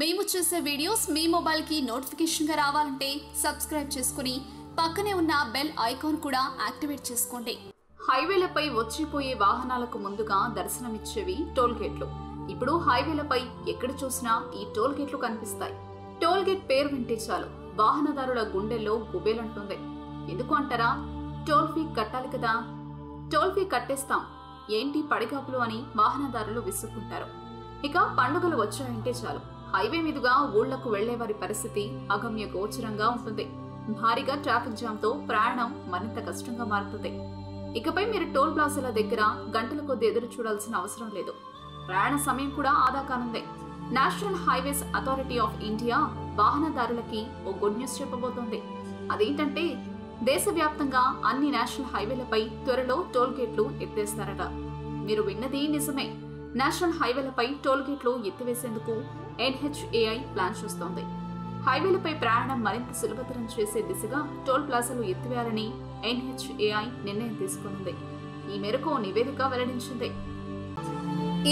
మేము చేసే వీడియోస్ మీ మొబైల్కి నోటిఫికేషన్గా రావాలంటే సబ్స్క్రైబ్ చేసుకుని పక్కనే ఉన్న బెల్ ఐకాన్ కూడా యాక్టివేట్ చేసుకోండి. హైవేలపై వచ్చిపోయే వాహనాలకు ముందుగా దర్శనమిచ్చేవి టోల్ గేట్లు ఇప్పుడు హైవేలపై ఎక్కడ చూసినా ఈ టోల్ గేట్లు కనిపిస్తాయి. టోల్ గేట్ పేరు వింటే చాలు. వాహనదారుల గుండెల్లో గుబేలంటుంది. ఎందుకు అంటారా? టోల్ ఫీ కట్టాలి కదా. టోల్ ఫీ కట్టేస్తాం. ఏంటి పడిగాపులు అని వాహనదారులు విసుక్కుంటారు. ఇక పండుగలు వచ్చాయంటే చాలు. హైవే మీదుగా ఊళ్ళకు వెళ్ళే వారి పరిస్థితి అగమ్య గోచరంగా ఉంటుంది. భారీగా ట్రాఫిక్ జామ్తో ప్రయాణం మరింత కష్టంగా మారుతుంది. ఇకపై మీరు టోల్ ప్లాజాల దగ్గర గంటల కొద్ది ఎదురు చూడాల్సిన అవసరం లేదు. ప్రయాణ సమయం కూడా ఆదా కానుంది. National Highways Authority of India వాహనదారులకి ఓ గుడ్ న్యూస్ చెప్పబోతోంది. అదేంటంటే దేశవ్యాప్తంగా అన్ని నేషనల్ హైవేలపై త్వరలో టోల్ గేట్లు ఎత్తేస్తారట. మీరు విన్నది నిజమే. నేషనల్ హైవేలపై టోల్ గేట్లు ఎత్తివేసేందుకు ఎన్హెచ్ఏఐ ప్లాన్ చేస్తోంది. హైవేలపై ప్రయాణం మరింత సులభతరం చేసే దిశగా టోల్ ప్లాజాలు ఎత్తివేయాలని ఎన్హెచ్ఏఐ నిర్ణయం తీసుకుంది ఈ మేరకు ఓ నివేదిక వెల్లడించింది.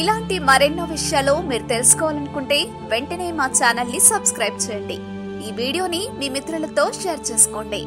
ఇలాంటి మరెన్నో విషయాలు మీరు తెలుసుకోవాలనుకుంటే వెంటనే మా ఛానల్ని సబ్స్క్రైబ్ చేయండి. ఈ వీడియోని మీ మిత్రులతో షేర్ చేసుకోండి.